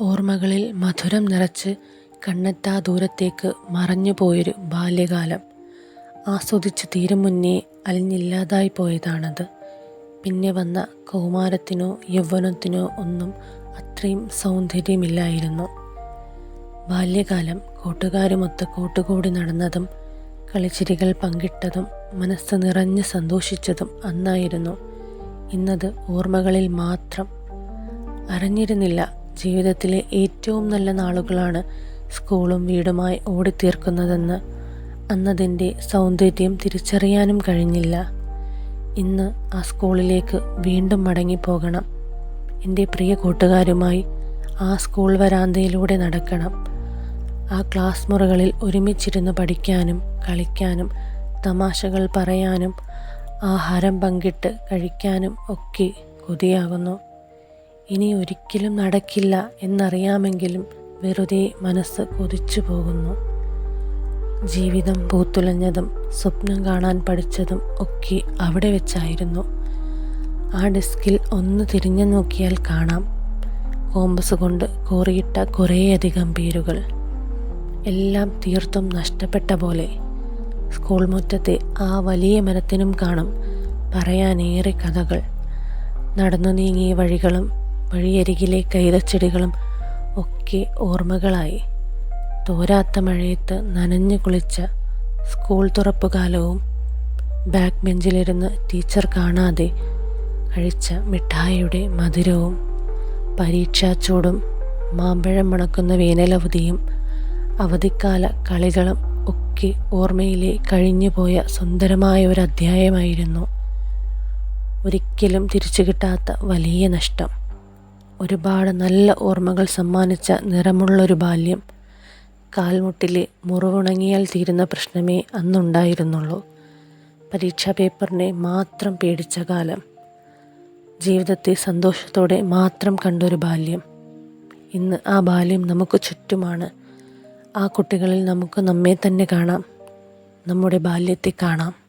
ഓർമ്മകളിൽ മധുരം നിറച്ച് കണ്ണെത്താ ദൂരത്തേക്ക് മറഞ്ഞു പോയൊരു ബാല്യകാലം. ആസ്വദിച്ചു തീരും മുന്നേ അലിഞ്ഞില്ലാതായി പോയതാണത്. പിന്നെ വന്ന കൗമാരത്തിനോ യൗവനത്തിനോ ഒന്നും അത്രയും സൗന്ദര്യമില്ലായിരുന്നു. ബാല്യകാലം കൂട്ടുകാരുമൊത്ത് കൂട്ടുകൂടി നടന്നതും കളിച്ചിരികൾ പങ്കിട്ടതും മനസ്സ് നിറഞ്ഞ് സന്തോഷിച്ചതും അന്നായിരുന്നു. ഇന്നത് ഓർമ്മകളിൽ മാത്രം അറിഞ്ഞിരുന്നില്ല ജീവിതത്തിലെ ഏറ്റവും നല്ല നാളുകളാണ് സ്കൂളും വീടുമായി ഓടിത്തീർക്കുന്നതെന്ന് അന്നതിന്റെ സൗന്ദര്യം തിരിച്ചറിയാനും കഴിഞ്ഞില്ല. ഇന്ന് ആ സ്കൂളിലേക്ക് വീണ്ടും മടങ്ങിപ്പോകണം. എന്റെ പ്രിയ കൂട്ടുകാരുമായി ആ സ്കൂൾ വരാന്തയിലൂടെ നടക്കണം. ആ ക്ലാസ് മുറികളിൽ ഒരുമിച്ചിരുന്ന് പഠിക്കാനും കളിക്കാനും തമാശകൾ പറയാനും ആഹാരം പങ്കിട്ട് കഴിക്കാനും ഒക്കെ കൊതിയാകുന്നു. ഇനി ഒരിക്കലും നടക്കില്ല എന്നറിയാമെങ്കിലും വെറുതെ മനസ്സ് കൊതിച്ചു പോകുന്നു. ജീവിതം പൂത്തുലഞ്ഞതും സ്വപ്നം കാണാൻ പഠിച്ചതും ഒക്കെ അവിടെ വെച്ചായിരുന്നു. ആ ഡെസ്കിൽ ഒന്ന് തിരിഞ്ഞു നോക്കിയാൽ കാണാം. കോമ്പസ് കൊണ്ട് കോറിയിട്ട കുറേയധികം പേരുകൾ. എല്ലാം തീർത്തും നഷ്ടപ്പെട്ട പോലെ. സ്കൂൾ മുറ്റത്തെ ആ വലിയ മരത്തിനും കാണും പറയാനേറെ കഥകൾ. നടന്നു നീങ്ങിയ വഴികളും വഴിയരികിലെ കൈതച്ചെടികളും ഒക്കെ ഓർമ്മകളായി. തോരാത്ത മഴയത്ത് നനഞ്ഞു കുളിച്ച സ്കൂൾ തുറപ്പുകാലവും ബാക്ക് ബെഞ്ചിലിരുന്ന് ടീച്ചർ കാണാതെ കഴിച്ച മിഠായിയുടെ മധുരവും പരീക്ഷാച്ചൂടും മാമ്പഴം മണക്കുന്ന വേനലവധിയും അവധിക്കാല കളികളും ഒക്കെ ഓർമ്മയിലെ കഴിഞ്ഞുപോയ സുന്ദരമായ ഒരു അധ്യായമായിരുന്നു. ഒരിക്കലും തിരിച്ചു കിട്ടാത്ത വലിയ നഷ്ടം. ഒരുപാട് നല്ല ഓർമ്മകൾ സമ്മാനിച്ച നിറമുള്ളൊരു ബാല്യം. കാൽമുട്ടിലെ മുറിവുണങ്ങിയാൽ തീരുന്ന പ്രശ്നമേ അന്നുണ്ടായിരുന്നുള്ളൂ. പരീക്ഷാ പേപ്പറിനെ മാത്രം പേടിച്ച കാലം. ജീവിതത്തെ സന്തോഷത്തോടെ മാത്രം കണ്ടൊരു ബാല്യം. ഇന്ന് ആ ബാല്യം നമുക്ക് ചുറ്റുമാണ്. ആ കുട്ടികളിൽ നമുക്ക് നമ്മെ തന്നെ കാണാം. നമ്മുടെ ബാല്യത്തെ കാണാം.